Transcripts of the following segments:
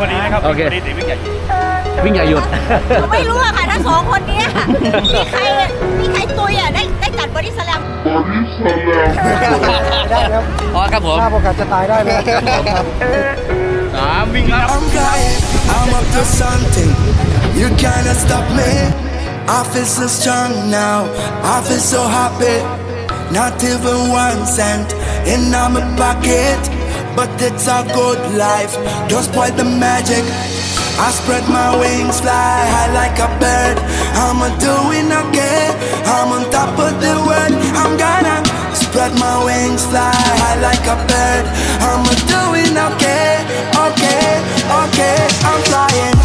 วันนี้นะครับโอเค วันนี้ตีวิ่งใหญ่วิ่งอย่าหยุดไม่รู้อะค่ะถ้าสองคนเนี้ยมีใครมีใครตุยอะได้ได้จัดบอดี้สแลม ได้แล้วอ๋อครับผมถ้าโอกาสจะตายได้เลยครับ สามวิ่งครับ I'm flying, I'm up to something. You cannot stop me. I feel so strong now. I feel so happy. Not even one cent in my pocket. But it's a good life. Don't spoil the magic. I spread my wings, fly high like a bird. I'ma doing okay. I'm on top of the world. I'm gonna spread my wings, fly high like a bird. I'ma doing okay, okay, okay. I'm flying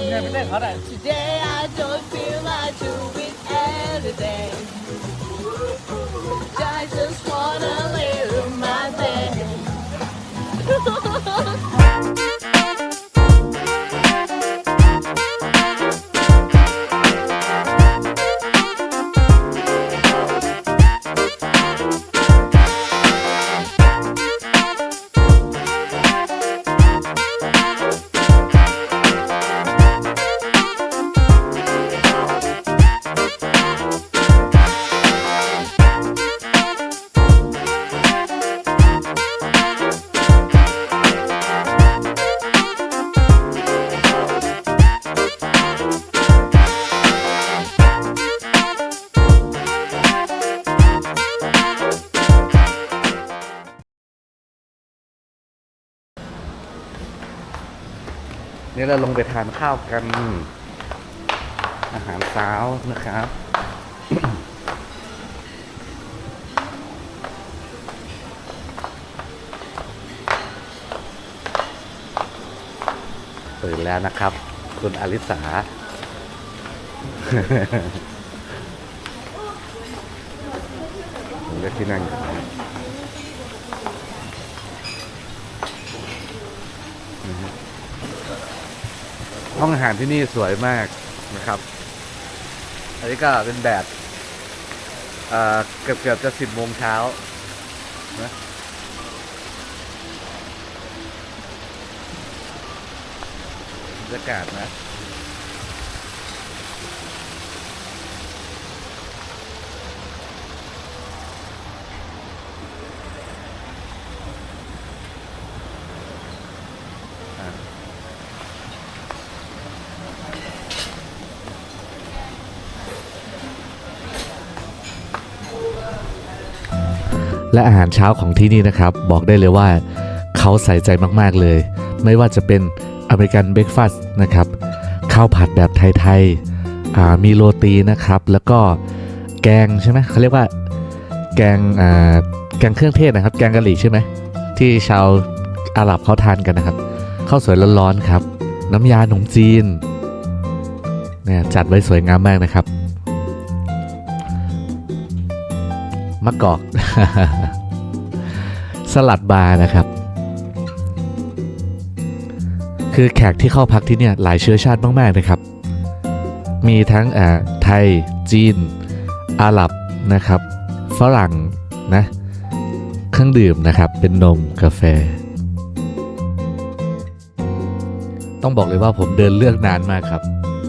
เอาเงินไปเล่นเขาหน่อย Today I don't feel like doing anything I just wanna live my day นี่เราลงไปทานข้าวกัน อาหารเช้านะครับตื่นแล้วนะครับ คุณอลิสาผมเลือกที่นั่งอยู่นะนะฮะ ห้องอาหารที่นี่สวยมากนะครับ อันนี้ก็เป็นแบบเกือบเกือบๆจะสิบโมงเช้านะบรรยากาศนะ และอาหารเช้าของที่นี่นะครับ บอกได้เลยว่า เขาใส่ใจมากๆเลย ไม่ว่าจะเป็นอเมริกันเบรกฟาสต์นะครับ ข้าวผัดแบบไทยๆมีโรตีนะครับ แล้วก็แกงใช่ไหมเขาเรียกว่าแกงแกงเครื่องเทศนะครับ แกงกะหรี่ใช่ไหมที่ชาวอาหรับเขาทานกันนะครับข้าวสวยร้อนๆครับ น้ำยาขนมจีนเนี่ยจัดไว้สวยงามมากนะครับ มะกอก สลัดบาร์นะครับ คือแขกที่เข้าพักที่เนี่ยหลายเชื้อชาติมากๆนะครับ มีทั้งอ่าไทย จีน อาหรับนะครับ ฝรั่งนะเครื่องดื่มนะครับเป็นนมกาแฟ ต้องบอกเลยว่าผมเดินเลือกนานมากครับ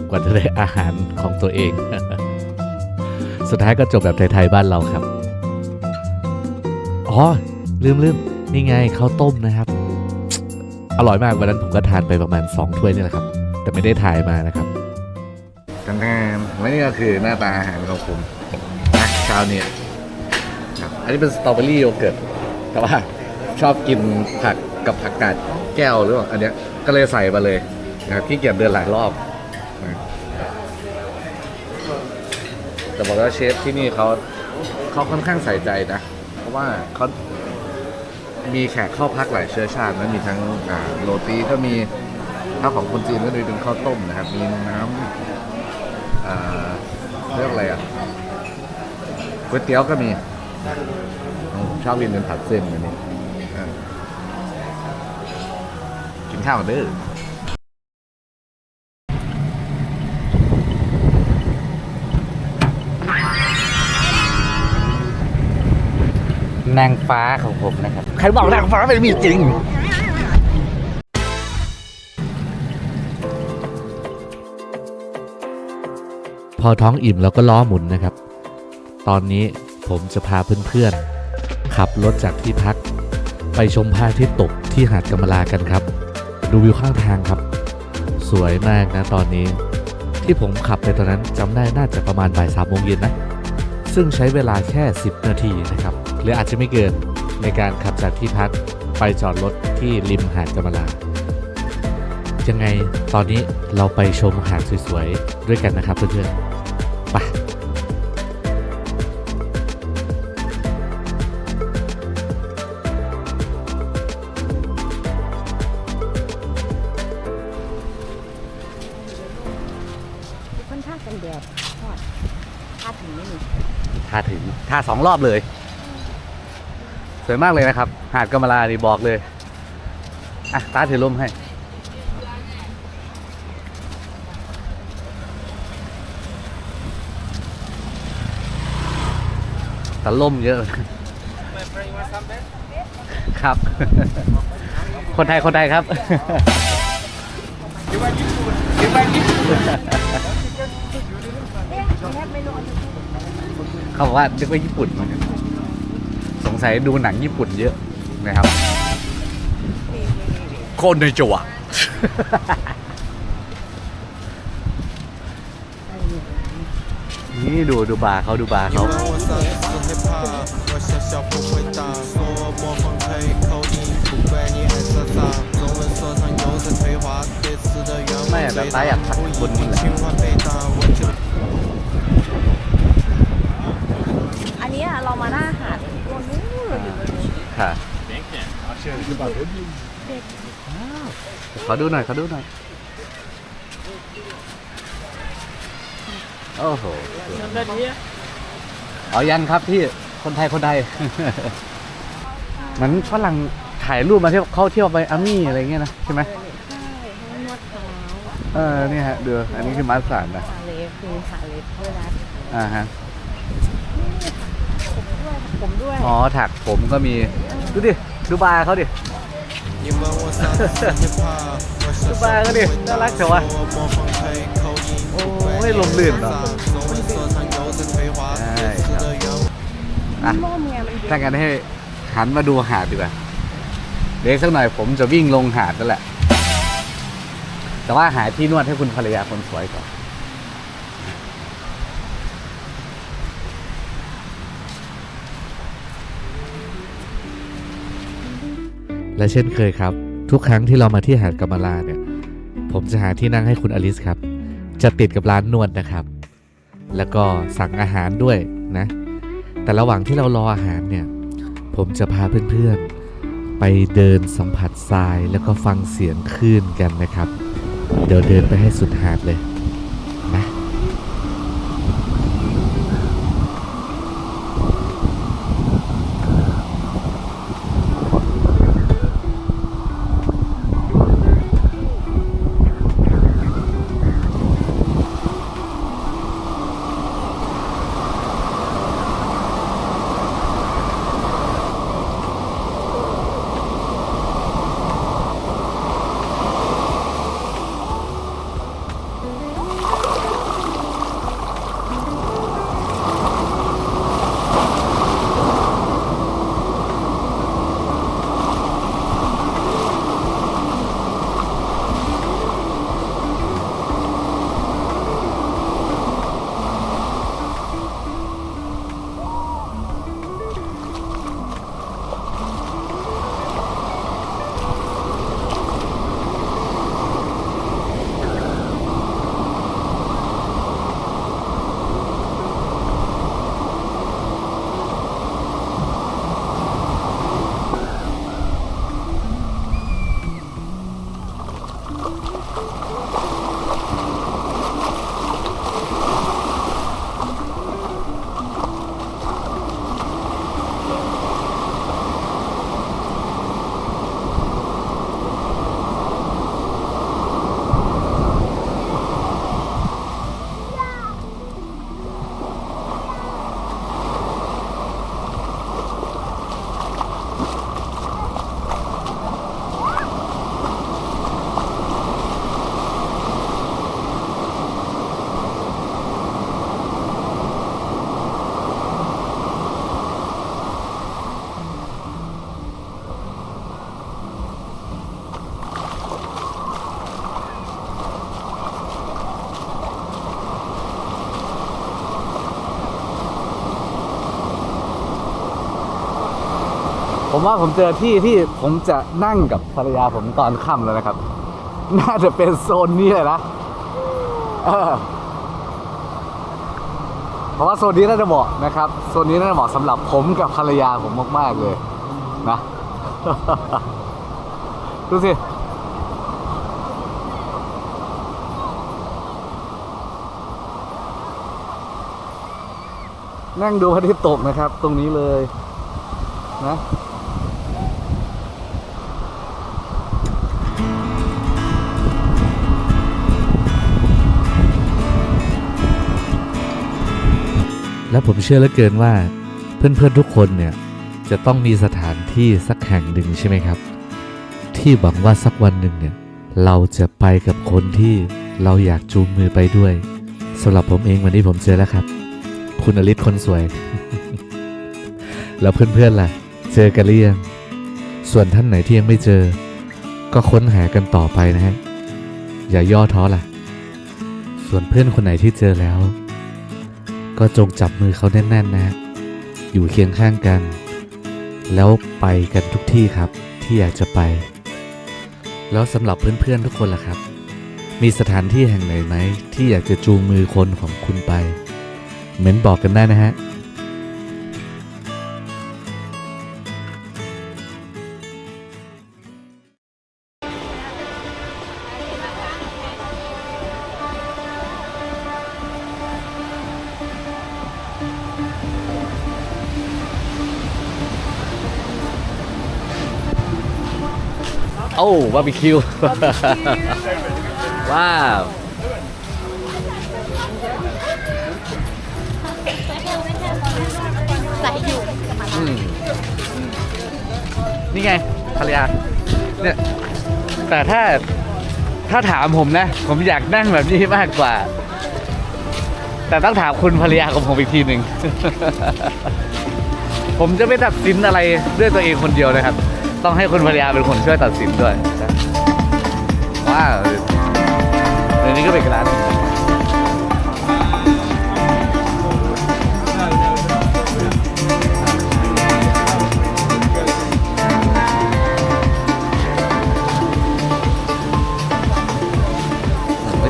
กว่าจะได้อาหารของตัวเอง สุดท้ายก็จบแบบไทย ๆ บ้านเราครับ อ๋อ ลืมลืมนี่ไงข้าวต้มนะครับ อร่อยมากวันนั้นผมก็ทานไปประมาณ 2 ถ้วยนี่แหละครับ แต่ไม่ได้ถ่ายมานะครับกันแทนและนี่ก็คือหน้าตาอาหารของผมนะเช้านี้ครับนี้เป็นสตรอเบอรี่โยเกิร์ตแต่ว่าชอบกินผักกับผักกาดแก้วหรือเปล่าอันเนี้ยก็เลยใส่มาเลยนะครับที่เกียจเดินหลายรอบนะแต่บอกว่าเชฟที่นี่เขาเขาค่อนข้างใส่ใจนะ ว่าเขามีแขกเข้าพักหลายเชื้อชาตินะมีทั้งโรตีก็มีถ้าของคนจีนก็จะเป็นข้าวต้มนะครับ มีน้ำเรียกอะไรอะก๋วยเตี๋ยวก็มีชอบกินเป็นผัดเส้นแบบนี้กินข้าวเด้อ นางฟ้าของผมนะครับ ใครบอกนางฟ้าไม่มีจริง พอท้องอิ่มแล้วก็ล้อหมุนนะครับ ตอนนี้ผมจะพาเพื่อนๆ ขับรถจากที่พัก ไปชมพระอาทิตย์ตกที่หาดกำมะลากันครับ ดูวิวข้างทางครับ สวยมากนะตอนนี้ ที่ผมขับไปตอนนั้นจำได้น่าจะประมาณบ่ายสามโมงเย็นนะ ซึ่งใช้เวลาแค่ 10 นาทีนะครับหรืออาจจะไม่เกินในการขับจากที่พักไปจอดรถที่ริมหาดกำมะลา ยังไงตอนนี้เราไปชมหาดสวยๆด้วยกันนะครับเพื่อนๆไป ทาสองรอบเลย สวยมากเลยนะครับ หาดกำมะลาดีบอกเลย อะ ตาถือลมให้ แต่ล่มเยอะ ครับ คนไทย คนไทยครับ เขาบอกว่านึกว่าญี่ปุ่นมันสงสัยดูหนังญี่ปุ่นเยอะนะครับโคนในจัวนี่ดูดูบาเขาดูบาเขาไม่แต่ตาอยากทักคนนี่แหละ นี้เรามาหน้าหาดตรงนู้นเราอยู่ตรงนี้ค่ะขอดูหน่อยขอดูหน่อย โอ้โหเอายังครับพี่ คนไทยคนไทย เหมือนฝรั่งถ่ายรูปมาเที่ยวเข้าเที่ยวไปอามี่อะไรเงี้ยนะใช่ไหมใช่นวดเท้าเออนี่ฮะเดืออันนี้คือมาสาดนะทาเล็บคือทาเล็บเวลาอ่าฮะ ด้วยผมด้วยอ๋อแท็กผมก็มี ดูดิ ดูบายเขาดิ ดูบายเขาดิ น่ารักจังวะโอ้ยลมลื่นเหรอใช่ครับอะถ้ากันให้หันมาดูหาดดีกว่าเด็กสักหน่อยผมจะวิ่งลงหาดแล้วแหละ แต่ว่าหาที่นวดให้คุณภรรยาคนสวยก่อน และเช่นเคยครับ ทุกครั้งที่เรามาที่หาดกำมะลาเนี่ย ผมจะหาที่นั่งให้คุณอลิสครับ จะติดกับร้านนวดนะครับ แล้วก็สั่งอาหารด้วยนะ แต่ระหว่างที่เรารออาหารเนี่ย ผมจะพาเพื่อนๆ ไปเดินสัมผัสทรายแล้วก็ฟังเสียงคลื่นกันนะครับ เดี๋ยวเดินไปให้สุดหาดเลย ผมว่าผมเจอที่ที่ผมจะนั่งกับภรรยาผมตอนค่ำแล้วนะครับ น่าจะเป็นโซนนี้เลยนะเออเพราะว่าโซนนี้น่าจะเหมาะนะครับ โซนนี้น่าจะเหมาะสำหรับผมกับภรรยาผมมากๆเลย นะ ดูสินั่งดูพระอาทิตย์ตกนะครับ ตรงนี้เลยนะ และผมเชื่อเหลือเกินว่า เพื่อนๆทุกคนเนี่ยจะต้องมีสถานที่สักแห่งหนึ่งใช่ไหมครับ ที่หวังว่าสักวันหนึ่งเนี่ยเราจะไปกับคนที่เราอยากจูงมือไปด้วยสำหรับผมเองวันนี้ผมเจอแล้วครับ คุณอลิศคนสวย แล้วเพื่อนๆล่ะ เจอกันหรือยังส่วนท่านไหนที่ยังไม่เจอ ก็ค้นหากันต่อไปนะฮะอย่าย่อท้อล่ะ ส่วนเพื่อนคนไหนที่เจอแล้ว ก็จงจับมือเขาแน่นๆนะฮะอยู่เคียงข้างกัน แล้วไปกันทุกที่ครับที่อยากจะไป แล้วสำหรับเพื่อนๆทุกคนล่ะครับ มีสถานที่แห่งไหนไหมที่อยากจะจูงมือคนของคุณไป เหม็นบอกกันได้นะฮะ บาร์บีคิว ว้าว ใส่อยู่อืมนี่ไงภรรยาเนี่ยแต่ถ้าถ้าถามผมนะ ผมอยากนั่งแบบนี้มากกว่า แต่ต้องถามคุณภรรยาของผมอีกทีหนึ่ง ผมจะไม่ตัดสินอะไรด้วยตัวเองคนเดียวนะครับ ต้องให้คุณภรรยาเป็นคนช่วยตัดสินด้วยว้าวเดี๋ยวนี้ก็เป็นร้าน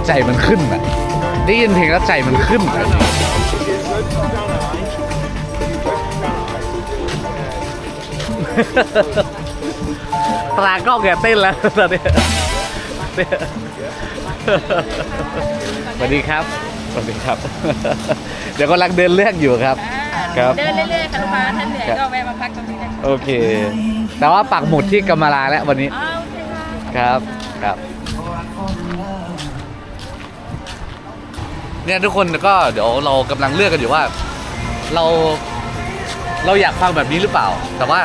ใจมันขึ้นอะได้ยินเพลงแล้วใจมันขึ้นอะ ตรากล้องแกเต้นแล้วตอนนี้เนี่ยสวัสดีครับ สวัสดีครับ เดี๋ยวกำลังเดินเลือกอยู่ครับ ครับ เดินเรื่อยๆค่ะลูกค้าท่านเหนื่อยก็แวะมาพักตรงนี้ได้โอเค แต่ว่าปักหมุดที่กำมะลาแล้ววันนี้ อ้าวโอเคค่ะครับ ครับ เนี่ยทุกคนก็เดี๋ยวเรากำลังเลือกกันอยู่ว่า เราเราอยากฟังแบบนี้หรือเปล่า แต่ว่า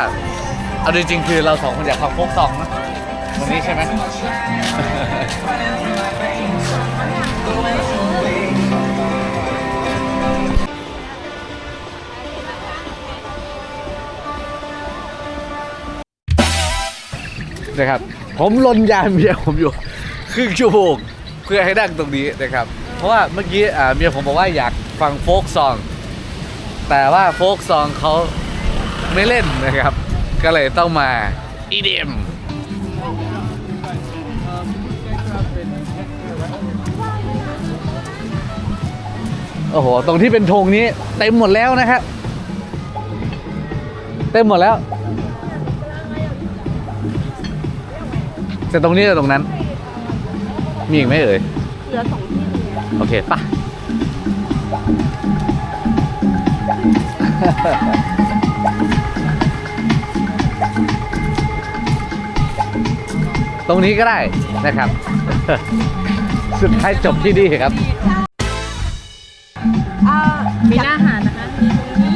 เอาจริงๆคือเราสองคนอยากฟังโฟกซองนะวันนี้ใช่ไหม นะครับ ผมลนยานเมียผมอยู่ ครึ่งชั่วโมงเพื่อให้นั่งตรงนี้นะครับ เพราะว่าเมื่อกี้อ่าเมียผมบอกว่าอยากฟังโฟกซอง แต่ว่าโฟกซองเขาไม่เล่นนะครับ ก็เลยต้องมา EDM โอ้โห ตรงที่เป็นธงนี้เต็มหมดแล้วนะครับ เต็มหมดแล้ว แต่ตรงนี้กับตรงนั้น มีอีกไหมเอ่ย เหลือสองที่โอเคปะ ตรงนี้ก็ได้นะครับ สุดท้ายจบที่นี่ครับมีหน้าอาหารนะคะ มีตรงนี้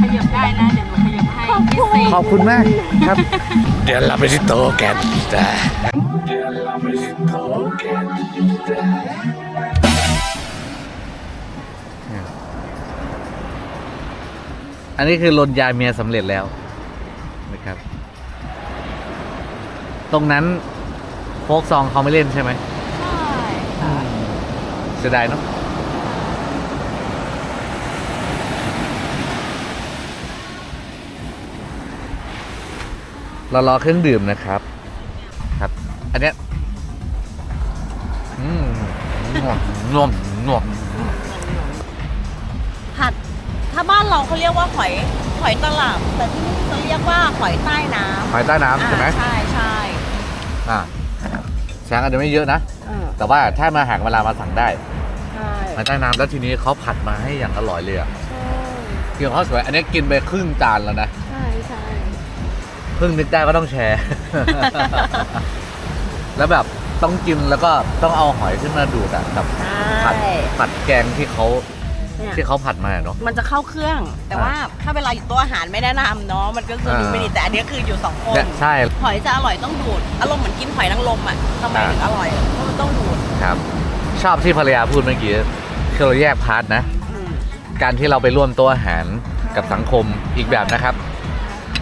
ขยับได้นะ เดี๋ยวหนูขยับให้พิเศษ ขอบคุณมากครับ เดี๋ยวเราไปที่โต๊ะกันจ้ะอันนี้คือลนยาเมียสำเร็จแล้วนะครับ ตรงนั้นโฟกซองเขาไม่เล่นใช่ไหมเสียดายเนาะเรารอเครื่องดื่มนะครับ ครับ อันเนี้ยอืมนวมนวมนวมผัดถ้าบ้านเราเขาเรียกว่าหอยหอยตลับแต่ที่นี่เขาเรียกว่าหอยใต้น้ำหอยใต้น้ำใช่ไหม อ่าใช่ใช่ อ่าช้างอาจจะไม่เยอะนะ อ่าแต่ว่าถ้ามาหากเวลามาสั่งได้ ใช่หอยใต้น้ำแล้วทีนี้เขาผัดมาให้อย่างอร่อยเลยอะคือเขาสวย อันนี้กินไปครึ่งจานแล้วนะ ใช่ใช่ เพิ่งนึกได้ก็ต้องแชร์ แล้วแบบต้องกินแล้วก็ต้องเอาหอยขึ้นมาดูดอะกับใช่ผัดผัดแกงที่เขา เนี่ยที่เขาผัดมาเนาะ มันจะเข้าเครื่อง แต่ว่าถ้าเวลาอยู่โต๊ะอาหารไม่แนะนำเนาะมันก็จะดูอ่าไม่ดีแต่อันนี้คืออยู่สองคนเนี่ยใช่ หอยจะอร่อยต้องดูดอารมณ์เหมือนกินหอยนางรมอะทำไมอ่าถึงอร่อยเพราะมันต้องดูดครับ ชอบที่ภรรยาพูดเมื่อกี้คือเราแยกพาร์ทนะ อืมการที่เราไปร่วมโต๊ะอาหารกับสังคมอีกแบบนะครับ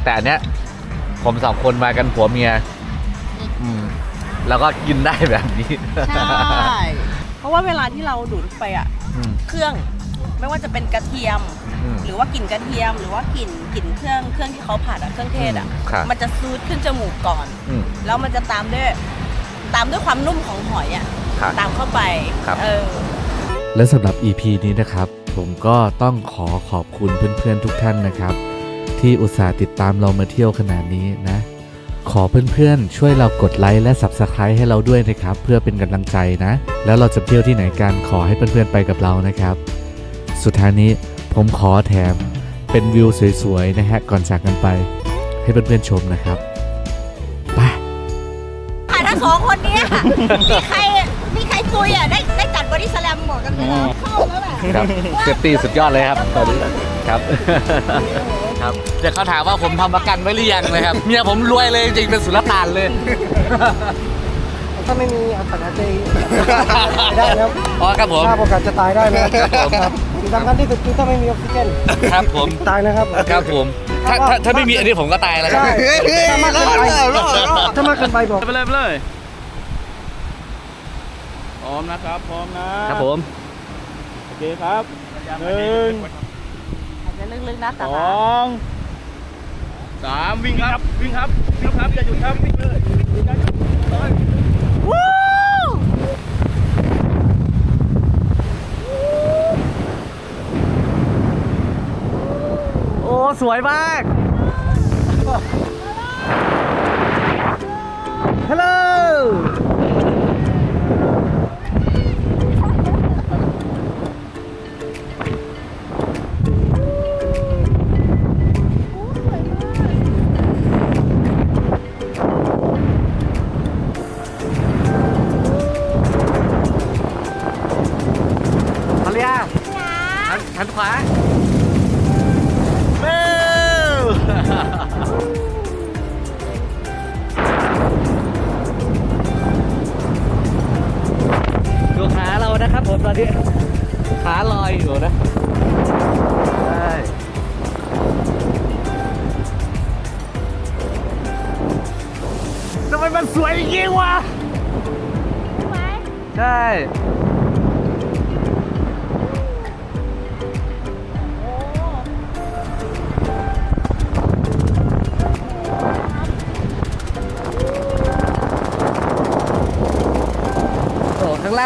แต่อันเนี้ยผมสองคนมากันผัวเมีย อืม แล้วก็กินได้แบบนี้ใช่เพราะว่าเวลาที่เราดูดไปอะ อืมเครื่อง ไม่ว่าจะเป็นกระเทียม อืมหรือว่ากลิ่นกระเทียม หรือว่ากลิ่นกลิ่นเครื่องเครื่องที่เขาผัดอะเครื่องเทศอะอืมครับ มันจะซูดขึ้นจมูกก่อน อืม แล้วมันจะตามด้วยตามด้วยความนุ่มของหอยอะครับตามเข้าไปครับ เออ และสำหรับ EP นี้นะครับ ผมก็ต้องขอขอบคุณเพื่อนๆทุกท่านนะครับ ที่อุตส่าห์ติดตามเรามาเที่ยวขนาดนี้นะ ขอเพื่อนๆ ช่วยเรากดไลค์และ Subscribe ให้เราด้วยนะครับ เพื่อเป็นกำลังใจนะ แล้วเราจะเที่ยวที่ไหนกันขอให้เพื่อนๆไปกับเรานะครับ สุดท้ายนี้ผมขอแถมเป็นวิวสวยๆนะฮะก่อนจากกันไป ให้เพื่อนๆชมนะครับไปอะถ้าสองคนเนี้ยมีใครมีใครตุยอะได้ได้จัดบอดี้สแลมบอกกันไปแล้วเข้าแล้วแหละครับเซฟตี้สุดยอดเลยครับตอนนี้ครับครับเดี๋ยวเขาถามว่าผมทำประกันไว้หรือยังเลยครับเมียผมรวยเลยจริงๆเป็นสุลต่านเลย ถ้าไม่มีอากาศหายใจได้นะครับอ๋อครับผมถ้าโอกาสจะตายได้นะครับ สิ่งสำคัญที่สุดคือถ้าไม่มีออกซิเจนครับผม ตายนะครับ ครับผม ถ้าถ้าถ้าไม่มีอันนี้ผมก็ตายแล้วครับใช่ ถ้ามากเกินไปถ้ามากเกินไปบอก ไปเลยไปเลยพร้อมนะครับพร้อมนะครับผม โอเคครับหนึ่งอาจจะลึกๆนะสแต่อว่างสามวิ่งครับวิ่งครับวิ่งครับอย่าหยุดครับวิ่งเลยวิ่งครับเลย โอ้ สวยมาก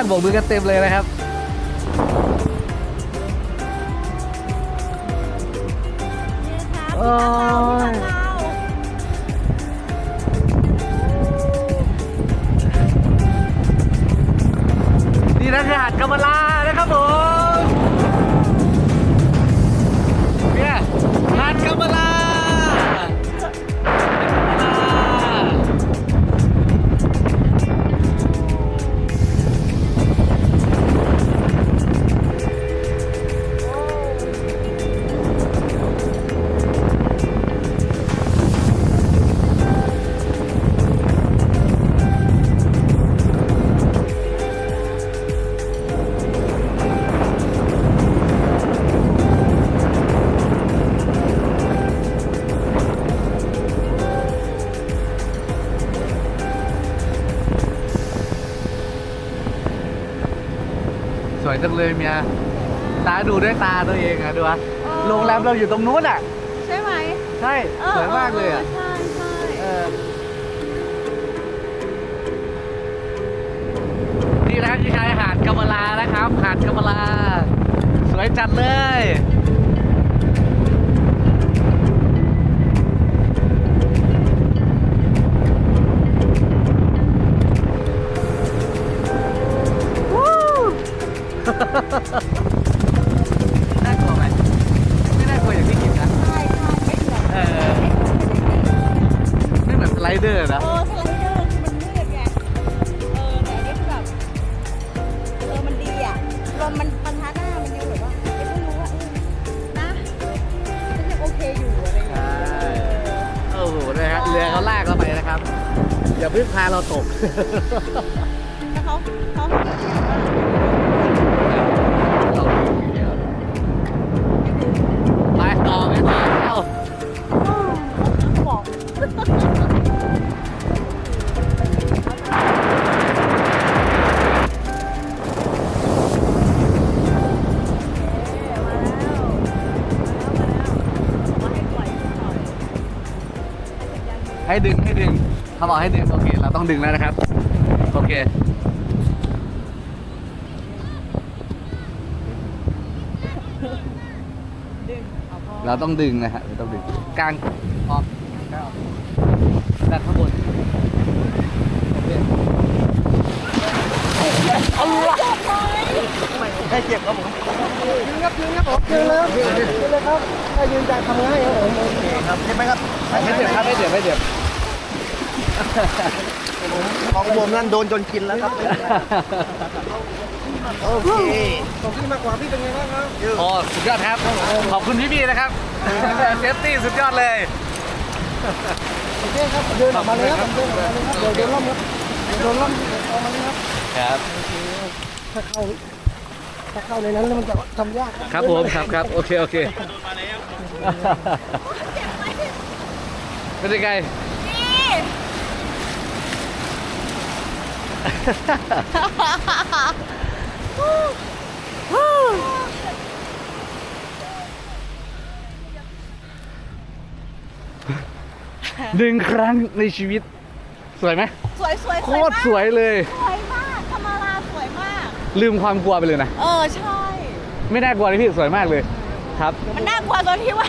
โอ้ข้างล่างโบกมือกันเต็มเลยนะครับ โอ้ย วยจังเลยเมียตาดูด้วยตาตัวเองอะดูวะโรงแรมเราอยู่ตรงนู้นอะใช่ไหมใช่สวยมากเลยอะใช่ใช่เออนี่นะครับที่ชายหาดกำมะลานะครับหาดกำมะลา สวยจัดเลย เหมือนสไลเดอร์นะ เออสไลเดอร์คือมันมืดไง เออแต่อันนี้คือแบบ เออ มันดีอะ ลมมันปะทะหน้า มันยังแบบว่ายังไม่รู้ว่าเออนะมันยังโอเคอยู่อะไรอย่างเงี้ยโอ้โหนะฮะเรือเขาลากเราไปนะครับ อย่าเพิ่งพาเราตก แล้วเขาเขาไป ให้ดึงให้ดึงเขาบอกให้ดึงโอเค เราต้องดึงแล้วนะครับ โอเคเราต้องดึงนะฮะเราต้องดึงกลางออกกลางออกด้านข้างบนโอเคให้เจ็บครับผมยืนครับยืนครับผมยืนเลยครับยืนเลยครับถ้ายืนจะทำง่ายครับผมโอเคครับใช่ไหมครับไม่เจ็บครับไม่เจ็บไม่เจ็บ ของผมนั่นโดนจนกินแล้วครับ โอเคของพี่มากกว่าพี่เป็นไงบ้างครับโอ้สุดยอดครับ ขอบคุณพี่ๆนะครับเซฟตี้สุดยอดเลย โอเคครับ เดินออกมาเลยครับ เดินออกมาเลยครับ เดี๋ยวเดินล่มครับ เดินล่มออกมาเลยครับ ครับถ้าเข้าถ้าเข้าในนั้นแล้วมันจะทำยาก ครับผมครับครับ โอเค โอเคเป็นยังไง หนึ่งครั้งในชีวิต สวยไหมสวยสวยโคสวยตรมากสวยเลย สวยมากธรรมาราสวยมาก ลืมความกลัวไปเลยนะ เออใช่ ไม่น่ากลัวเลยพี่สวยมากเลย ครับ มันน่ากลัวตรงที่ว่า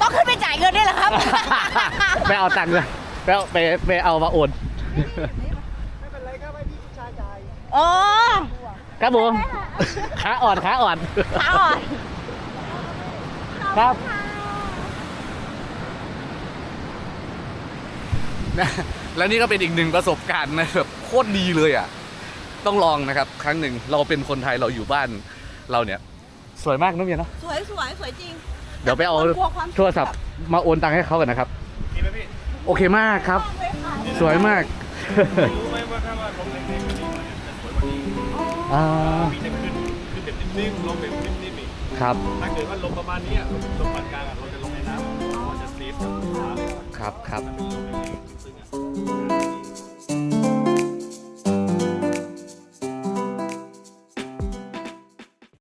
ต้องขึ้นไปจ่ายเงินด้วยเหรอครับ ไปเอาตังค์เลยไปเอาไปไปเอามาโอน ไม่เป็นไรครับให้พี่ผู้ชาย จ่ายโอ้ครับผมขาอ่อนขาอ่อนขาอ่อนครับนะแล้วนี่ก็เป็นอีกหนึ่งประสบการณ์นะแบบโคตรดีเลยอะ ต้องลองนะครับ ครั้งหนึ่งเราเป็นคนไทยเราอยู่บ้านเราเนี่ย สวยมากน้องเมียเนาะสวยสวยสวยจริง เดี๋ยวไปเอากลัวความโทรศัพท์มาโอนตังค์ให้เขากันนะครับ โอเคมากครับ สวยมากรู้ไหมว่าถ้าว่าลม อ่ามีจะขึ้นขึ้นแบบนิ่มๆลมแบบนิ่มๆอีกครับ ถ้าเกิดว่าลมประมาณนี้อะลมปานกลางอะเราจะลงในน้ำเราจะเซฟกับขาเลยครับครับถ้าเป็นลมแรงๆซึ้งๆอะ